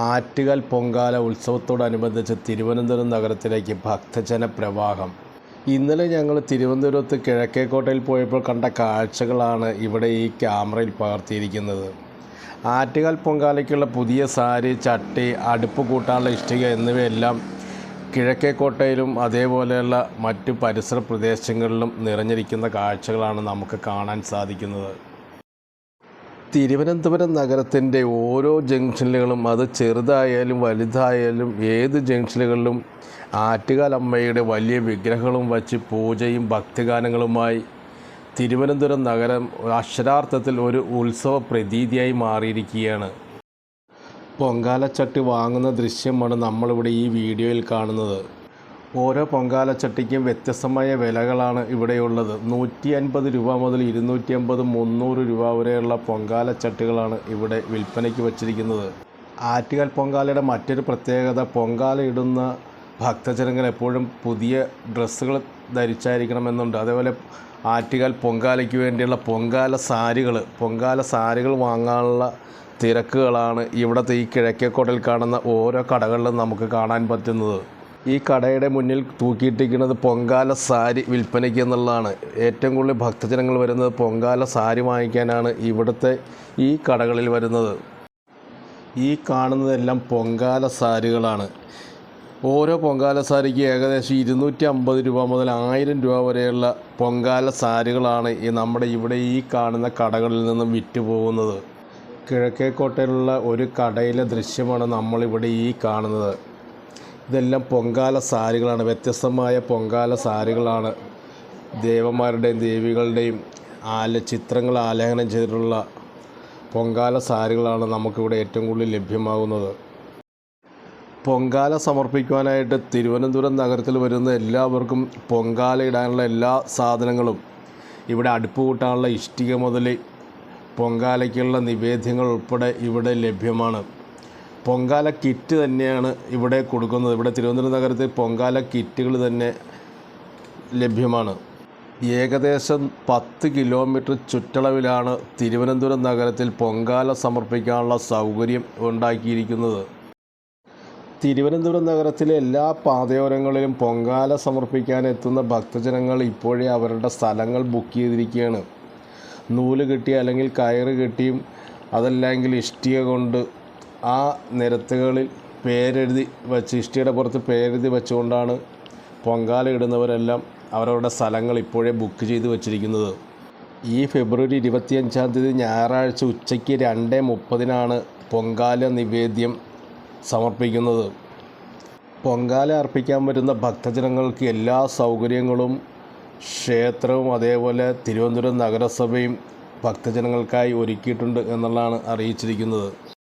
ആറ്റുകാൽ പൊങ്കാല ഉത്സവത്തോടനുബന്ധിച്ച് തിരുവനന്തപുരം നഗരത്തിലേക്ക് ഭക്തജന പ്രവാഹം. ഇന്നലെ ഞങ്ങൾ തിരുവനന്തപുരത്ത് കിഴക്കേക്കോട്ടയിൽ പോയപ്പോൾ കണ്ട കാഴ്ചകളാണ് ഇവിടെ ഈ ക്യാമറയിൽ പകർത്തിയിരിക്കുന്നത്. ആറ്റുകാൽ പൊങ്കാലയ്ക്കുള്ള പുതിയ സാരി ചട്ടി അടുപ്പ് കൂട്ടാനുള്ള ഇഷ്ടിക എന്നിവയെല്ലാം കിഴക്കേക്കോട്ടയിലും അതേപോലെയുള്ള മറ്റു പരിസര പ്രദേശങ്ങളിലും നിറഞ്ഞിരിക്കുന്ന കാഴ്ചകളാണ് നമുക്ക് കാണാൻ സാധിക്കുന്നത്. തിരുവനന്തപുരം നഗരത്തിന്റെ ഓരോ ജംഗ്ഷനുകളും അത് ചെറുതായാലും വലുതായാലും ഏത് ജംഗ്ഷനുകളിലും ആറ്റുകാലമ്മയുടെ വലിയ വിഗ്രഹങ്ങളും വച്ച് പൂജയും ഭക്തിഗാനങ്ങളുമായി തിരുവനന്തപുരം നഗരം അക്ഷരാർത്ഥത്തിൽ ഒരു ഉത്സവ പ്രതീതിയായി മാറിയിരിക്കുകയാണ്. പൊങ്കാലച്ചട്ടി വാങ്ങുന്ന ദൃശ്യമാണ് നമ്മളിവിടെ ഈ വീഡിയോയിൽ കാണുന്നത്. ഓരോ പൊങ്കാലച്ചട്ടിക്കും വ്യത്യസ്തമായ വിലകളാണ് ഇവിടെയുള്ളത്. നൂറ്റി അൻപത് രൂപ മുതൽ ഇരുന്നൂറ്റി അമ്പത് മുന്നൂറ് രൂപ വരെയുള്ള പൊങ്കാലച്ചട്ടികളാണ് ഇവിടെ വിൽപ്പനയ്ക്ക് വച്ചിരിക്കുന്നത്. ആറ്റുകാൽ പൊങ്കാലയുടെ മറ്റൊരു പ്രത്യേകത പൊങ്കാല ഇടുന്ന ഭക്തജനങ്ങൾ എപ്പോഴും പുതിയ ഡ്രസ്സുകൾ ധരിച്ചായിരിക്കണമെന്നുണ്ട്. അതേപോലെ ആറ്റുകാൽ പൊങ്കാലയ്ക്ക് വേണ്ടിയുള്ള പൊങ്കാല സാരികൾ പൊങ്കാല സാരികൾ വാങ്ങാനുള്ള തിരക്കുകളാണ് ഇവിടുത്തെ ഈ കിഴക്കേക്കോട്ടയിൽ കാണുന്ന ഓരോ കടകളിലും നമുക്ക് കാണാൻ പറ്റുന്നത്. ഈ കടയുടെ മുന്നിൽ തൂക്കിയിട്ടിരിക്കുന്നത് പൊങ്കാല സാരി വിൽപ്പനയ്ക്ക് എന്നുള്ളതാണ്. ഏറ്റവും കൂടുതൽ ഭക്തജനങ്ങൾ വരുന്നത് പൊങ്കാല സാരി വാങ്ങിക്കാനാണ് ഇവിടുത്തെ ഈ കടകളിൽ വരുന്നത്. ഈ കാണുന്നതെല്ലാം പൊങ്കാല സാരികളാണ്. ഓരോ പൊങ്കാല സാരിക്ക് ഏകദേശം ഇരുന്നൂറ്റി അമ്പത് രൂപ മുതൽ ആയിരം രൂപ വരെയുള്ള പൊങ്കാല സാരികളാണ് ഈ നമ്മുടെ ഇവിടെ ഈ കാണുന്ന കടകളിൽ നിന്നും വിറ്റുപോകുന്നത്. കിഴക്കേക്കോട്ടയിലുള്ള ഒരു കടയിലെ ദൃശ്യമാണ് നമ്മളിവിടെ ഈ കാണുന്നത്. ഇതെല്ലാം പൊങ്കാല സാരികളാണ്. വ്യത്യസ്തമായ പൊങ്കാല സാരികളാണ്. ദേവന്മാരുടെയും ദേവികളുടെയും ആല ചിത്രങ്ങൾ ആലേഖനം ചെയ്തിട്ടുള്ള പൊങ്കാല സാരികളാണ് നമുക്കിവിടെ ഏറ്റവും കൂടുതൽ ലഭ്യമാകുന്നത്. പൊങ്കാല സമർപ്പിക്കുവാനായിട്ട് തിരുവനന്തപുരം നഗരത്തിൽ വരുന്ന എല്ലാവർക്കും പൊങ്കാല ഇടാനുള്ള എല്ലാ സാധനങ്ങളും ഇവിടെ അടുപ്പ് കൂട്ടാനുള്ള ഇഷ്ടിക മുതൽ പൊങ്കാലയ്ക്കുള്ള നിവേദ്യങ്ങൾ ഉൾപ്പെടെ ഇവിടെ ലഭ്യമാണ്. പൊങ്കാല കിറ്റ് തന്നെയാണ് ഇവിടെ കൊടുക്കുന്നത്. ഇവിടെ തിരുവനന്തപുരം നഗരത്തിൽ പൊങ്കാല കിറ്റുകൾ തന്നെ ലഭ്യമാണ്. ഏകദേശം പത്ത് കിലോമീറ്റർ ചുറ്റളവിലാണ് തിരുവനന്തപുരം നഗരത്തിൽ പൊങ്കാല സമർപ്പിക്കാനുള്ള സൗകര്യം ഉണ്ടാക്കിയിരിക്കുന്നത്. തിരുവനന്തപുരം നഗരത്തിലെ എല്ലാ പാതയോരങ്ങളിലും പൊങ്കാല സമർപ്പിക്കാൻ എത്തുന്ന ഭക്തജനങ്ങൾ ഇപ്പോഴേ അവരുടെ സ്ഥലങ്ങൾ ബുക്ക് ചെയ്തിരിക്കുകയാണ്. നൂൽ കെട്ടി അല്ലെങ്കിൽ കയറ് കെട്ടിയും അതല്ലെങ്കിൽ ഇഷ്ടിക കൊണ്ട് ആ നിരത്തുകളിൽ പേരെഴുതി വച്ച് ഇഷ്ടിയുടെ പുറത്ത് പേരെഴുതി വെച്ചുകൊണ്ടാണ് പൊങ്കാല ഇടുന്നവരെല്ലാം അവരവരുടെ സ്ഥലങ്ങൾ ഇപ്പോഴേ ബുക്ക് ചെയ്ത് വച്ചിരിക്കുന്നത്. ഈ ഫെബ്രുവരി ഇരുപത്തിയഞ്ചാം തീയതി ഞായറാഴ്ച ഉച്ചയ്ക്ക് രണ്ട് മുപ്പതിനാണ് പൊങ്കാല നിവേദ്യം സമർപ്പിക്കുന്നത്. പൊങ്കാല അർപ്പിക്കാൻ വരുന്ന ഭക്തജനങ്ങൾക്ക് എല്ലാ സൗകര്യങ്ങളും ക്ഷേത്രവും അതേപോലെ തിരുവനന്തപുരം നഗരസഭയും ഭക്തജനങ്ങൾക്കായി ഒരുക്കിയിട്ടുണ്ട് എന്നുള്ളതാണ് അറിയിച്ചിരിക്കുന്നത്.